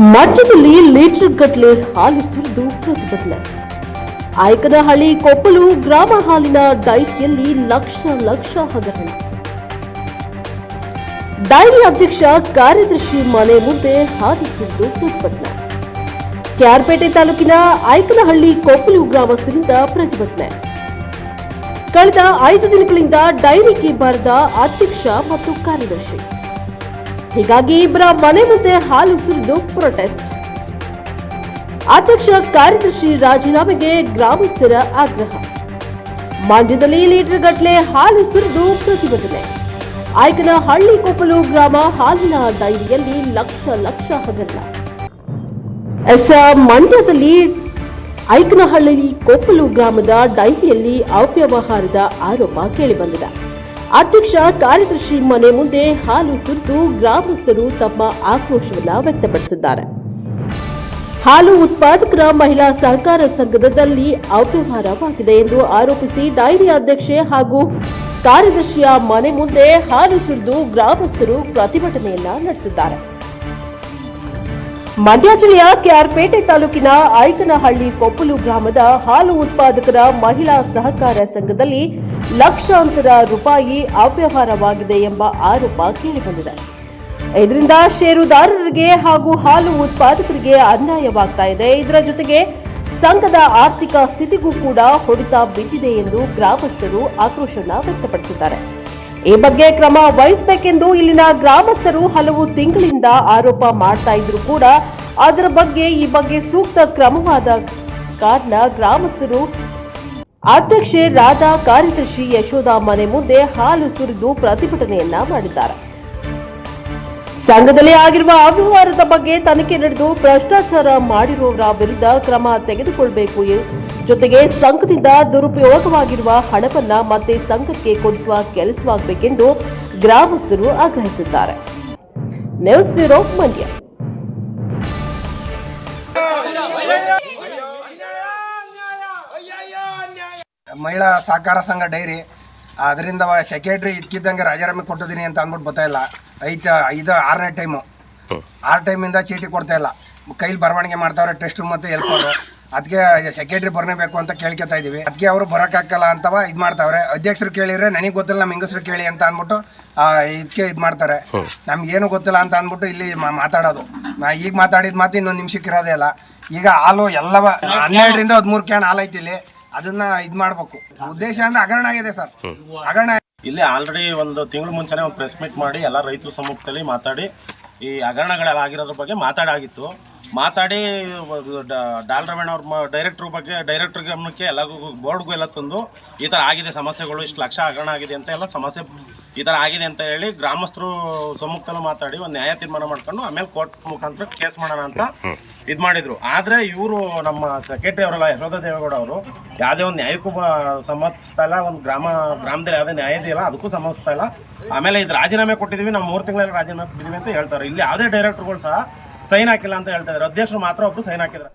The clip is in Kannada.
ಮಧ್ಯದಲ್ಲಿ ಲೀಟರ್ ಗಟ್ಟಲೆ ಹಾಲು ಸುರಿದು ಪ್ರತಿಭಟನೆ. ಆಯಕನಹಳ್ಳಿ ಕೊಪ್ಪಲು ಗ್ರಾಮ ಹಾಲಿನ ಡೈರಿಯಲ್ಲಿ ಲಕ್ಷ ಲಕ್ಷ ಹಗರಣ. ಡೈರಿ ಅಧ್ಯಕ್ಷ ಕಾರ್ಯದರ್ಶಿ ಮನೆ ಮುಂದೆ ಹಾಲು ಸುರಿದು ಪ್ರತಿಭಟನೆ. ಕ್ಯಾರ್ಪೇಟೆ ತಾಲೂಕಿನ ಆಯಕನಹಳ್ಳಿ ಕೊಪ್ಪಲು ಗ್ರಾಮಸ್ಥರಿಂದ ಪ್ರತಿಭಟನೆ. ಕಳೆದ ಐದು ದಿನಗಳಿಂದ ಡೈರಿಗೆ ಬಾರದ ಅಧ್ಯಕ್ಷ ಮತ್ತು ಕಾರ್ಯದರ್ಶಿ. ಹೀಗಾಗಿ ಇಬ್ಬರ ಮನೆ ಮುಂದೆ ಹಾಲು ಸುರಿದು ಪ್ರೊಟೆಸ್ಟ್ ಅಧ್ಯಕ್ಷ ಕಾರ್ಯದರ್ಶಿ ರಾಜೀನಾಮೆಗೆ ಗ್ರಾಮಸ್ಥರ ಆಗ್ರಹ. ಮಂಡ್ಯದಲ್ಲಿ ಲೀಟರ್ ಗಟ್ಟಲೆ ಹಾಲು ಸುರಿದು ಪ್ರತಿಭಟನೆ. ಆಯ್ಕನ ಹಳ್ಳಿ ಕೊಪ್ಪಲು ಗ್ರಾಮ ಹಾಲಿನ ಡೈರಿಯಲ್ಲಿ ಲಕ್ಷ ಲಕ್ಷ ಹಗರಣ. ಎಸ್, ಮಂಡ್ಯದಲ್ಲಿ ಐಕನಹಳ್ಳಿ ಕೊಪ್ಪಲು ಗ್ರಾಮದ ಡೈರಿಯಲ್ಲಿ ಅವ್ಯವಹಾರದ ಆರೋಪ ಕೇಳಿಬಂದಿದೆ. ಅಧ್ಯಕ್ಷ ಕಾರ್ಯದರ್ಶಿ ಮನೆ ಮುಂದೆ ಹಾಲು ಸುರಿದು ಗ್ರಾಮಸ್ಥರು ತಮ್ಮ ಆಕ್ರೋಶವನ್ನು ವ್ಯಕ್ತಪಡಿಸಿದ್ದಾರೆ. ಹಾಲು ಉತ್ಪಾದಕರ ಮಹಿಳಾ ಸಹಕಾರ ಸಂಘದಲ್ಲಿ ಅವ್ಯವಹಾರವಾಗಿದೆ ಎಂದು ಆರೋಪಿಸಿ ಡೈರಿ ಅಧ್ಯಕ್ಷೆ ಹಾಗೂ ಕಾರ್ಯದರ್ಶಿಯ ಮನೆ ಮುಂದೆ ಹಾಲು ಸುರಿದು ಗ್ರಾಮಸ್ಥರು ಪ್ರತಿಭಟನೆಯನ್ನ ನಡೆಸಿದ್ದಾರೆ. ಮಂಡ್ಯ ಜಿಲ್ಲೆಯ ಕೆಆರ್ಪೇಟೆ ತಾಲೂಕಿನ ಐಕನಹಳ್ಳಿ ಕೊಪ್ಪಲು ಗ್ರಾಮದ ಹಾಲು ಉತ್ಪಾದಕರ ಮಹಿಳಾ ಸಹಕಾರ ಸಂಘದಲ್ಲಿ ಲಕ್ಷಾಂತರ ರೂಪಾಯಿ ಅವ್ಯವಹಾರವಾಗಿದೆ ಎಂಬ ಆರೋಪ ಕೇಳಿಬಂದಿದೆ. ಇದರಿಂದ ಷೇರುದಾರರಿಗೆ ಹಾಗೂ ಹಾಲು ಉತ್ಪಾದಕರಿಗೆ ಅನ್ಯಾಯವಾಗ್ತಾ ಇದೆ. ಇದರ ಜೊತೆಗೆ ಸಂಘದ ಆರ್ಥಿಕ ಸ್ಥಿತಿಗೂ ಕೂಡ ಹೊಡೆತ ಬಿದ್ದಿದೆ ಎಂದು ಗ್ರಾಮಸ್ಥರು ಆಕ್ರೋಶನ ವ್ಯಕ್ತಪಡಿಸಿದ್ದಾರೆ. ಈ ಬಗ್ಗೆ ಕ್ರಮ ವಹಿಸಬೇಕೆಂದು ಇಲ್ಲಿನ ಗ್ರಾಮಸ್ಥರು ಹಲವು ತಿಂಗಳಿಂದ ಆರೋಪ ಮಾಡ್ತಾ ಇದ್ರು ಕೂಡ ಅದರ ಬಗ್ಗೆ ಈ ಬಗ್ಗೆ ಸೂಕ್ತ ಕ್ರಮವಾದ ಕಾರಣ ಗ್ರಾಮಸ್ಥರು ಅಧ್ಯಕ್ಷೆ ರಾಧಾ, ಕಾರ್ಯದರ್ಶಿ ಯಶೋಧ ಮನೆ ಮುಂದೆ ಹಾಲು ಸುರಿದು ಪ್ರತಿಭಟನೆಯನ್ನ ಮಾಡಿದ್ದಾರೆ. ಸಂಘದಲ್ಲಿ ಆಗಿರುವ ಅವ್ಯವಹಾರದ ಬಗ್ಗೆ ತನಿಖೆ ನಡೆದು ಭ್ರಷ್ಟಾಚಾರ ಮಾಡಿರುವವರ ವಿರುದ್ಧ ಕ್ರಮ ತೆಗೆದುಕೊಳ್ಳಬೇಕು ಜೊತೆಗೆ ಸಂಘದಿಂದ ದುರುಪಯೋಗವಾಗಿರುವ ಹಣವನ್ನ ಮತ್ತೆ ಸಂಘಕ್ಕೆ ಕೊಡಿಸುವ ಕೆಲಸವಾಗಬೇಕೆಂದು ಗ್ರಾಮಸ್ಥರು ಆಗ್ರಹಿಸಿದ್ದಾರೆ. News bureau Mandya. ಮಹಿಳಾ ಸಹಕಾರ ಸಂಘ ಡೈರಿ ಅದರಿಂದ ಸೆಕ್ರೆಟ್ರಿ ಇದ್ಕಿದ್ದಂಗೆ ರಾಜೀನಾಮೆ ಕೊಟ್ಟಿದ್ದೀನಿ ಅಂತ ಅಂದ್ಬಿಟ್ಟು ಬರ್ತಾ ಇಲ್ಲ. ಐದು ಐದು ಆರನೇ ಟೈಮು ಆರು ಟೈಮಿಂದ ಚೀಟಿ ಕೊಡ್ತಾ ಇಲ್ಲ. ಕೈಲಿ ಬರವಣಿಗೆ ಮಾಡ್ತಾವ್ರೆ ಟೆಸ್ಟ್ ಮತ್ತು ಹೆಲ್ಪರು ಅದಕ್ಕೆ ಸೆಕ್ರೆಟರಿ ಬರಲೇಬೇಕು ಅಂತ ಕೇಳ್ಕೊತಾ ಇದೀವಿ. ಅದಕ್ಕೆ ಅವರು ಬರೋಕ್ಕಾಗಲ್ಲ ಅಂತವ ಇದು ಮಾಡ್ತಾವ್ರೆ. ಅಧ್ಯಕ್ಷರು ಕೇಳಿದ್ರೆ ನನಗೆ ಗೊತ್ತಿಲ್ಲ ನಮ್ಮ ಹೆಂಗಸರು ಕೇಳಿ ಅಂತ ಅಂದ್ಬಿಟ್ಟು ಇದಕ್ಕೆ ಇದು ಮಾಡ್ತಾರೆ. ನಮ್ಗೆ ಏನು ಗೊತ್ತಿಲ್ಲ ಅಂತ ಅಂದ್ಬಿಟ್ಟು ಇಲ್ಲಿ ಮಾತಾಡೋದು. ನಾ ಈಗ ಮಾತಾಡಿದ ಮಾತು ಇನ್ನೊಂದು ನಿಮಿಷಕ್ಕೆ ಇರೋದೇ ಇಲ್ಲ. ಈಗ ಹಾಲು ಎಲ್ಲವ ಹನ್ನೆರಡರಿಂದ ಹದಿಮೂರು ಕ್ಯಾನ್ ಹಾಲು ಐತಿ ಇಲ್ಲಿ. ಅದನ್ನ ಇದು ಮಾಡಬೇಕು. ಉದ್ದೇಶ ಅಂದ್ರೆ ಹಗರಣ ಆಗಿದೆ ಸರ್. ಹಗರಣ ಇಲ್ಲಿ ಆಲ್ರೆಡಿ ಒಂದು ತಿಂಗಳು ಮುಂಚೆನೇ ಒಂದು ಪ್ರೆಸ್ ಮೀಟ್ ಮಾಡಿ ಎಲ್ಲ ರೈತರ ಸಮ್ಮುಖದಲ್ಲಿ ಮಾತಾಡಿ ಈ ಹಗರಣಗಳೆಲ್ಲ ಆಗಿರೋದ್ರ ಬಗ್ಗೆ ಮಾತಾಡಾಗಿತ್ತು. ಮಾತಾಡಿ ಡಾಲ್ ರಮಣ ಅವ್ರ ಡೈರೆಕ್ಟ್ರ್ ಬಗ್ಗೆ ಡೈರೆಕ್ಟರ್ ಗಮನಕ್ಕೆ ಎಲ್ಲರಿಗೂ ಬೋರ್ಡ್ಗೂ ಎಲ್ಲ ತಂದು ಈ ಥರ ಆಗಿದೆ ಸಮಸ್ಯೆಗಳು ಇಷ್ಟು ಲಕ್ಷ ಹಗರಣ ಆಗಿದೆ ಅಂತ ಎಲ್ಲ ಸಮಸ್ಯೆ ಈ ಥರ ಆಗಿದೆ ಅಂತ ಹೇಳಿ ಗ್ರಾಮಸ್ಥರು ಸಮ್ಮುಖದಲ್ಲೂ ಮಾತಾಡಿ ಒಂದು ನ್ಯಾಯ ತೀರ್ಮಾನ ಮಾಡ್ಕೊಂಡು ಆಮೇಲೆ ಕೋರ್ಟ್ ಮುಖಾಂತರ ಕೇಸ್ ಮಾಡೋಣ ಅಂತ ಇದು ಮಾಡಿದರು. ಆದರೆ ಇವರು ನಮ್ಮ ಸೆಕ್ರೆಟರಿ ಅವರೆಲ್ಲ ಯಶೋಧ ದೇವೇಗೌಡ ಅವರು ಯಾವುದೇ ಒಂದು ನ್ಯಾಯಕ್ಕೂ ಬ- ಸಮ್ಮತಿಸ್ತಾ ಇಲ್ಲ ಒಂದು ಗ್ರಾಮ ಗ್ರಾಮದಲ್ಲಿ ಯಾವುದೇ ನ್ಯಾಯ ಇದೆಯಲ್ಲ ಅದಕ್ಕೂ ಸಮ್ಮತಿಸ್ತಾ ಇಲ್ಲ. ಆಮೇಲೆ ಇದು ರಾಜೀನಾಮೆ ಕೊಟ್ಟಿದ್ದೀವಿ ನಾವು ಮೂರು ತಿಂಗಳಲ್ಲಿ ರಾಜೀನಾಮೆ ಕೊಟ್ಟಿದ್ದೀವಿ ಅಂತ ಹೇಳ್ತಾರೆ. ಇಲ್ಲಿ ಯಾವುದೇ ಡೈರೆಕ್ಟರ್ಗಳು ಸಹ ಸೈನ್ ಹಾಕಿಲ್ಲ ಅಂತ ಹೇಳ್ತಾ ಇದ್ದಾರೆ ಅಧ್ಯಕ್ಷರು ಮಾತ್ರ ಒಬ್ರು ಸೈನ್ ಹಾಕಿದ್ದಾರೆ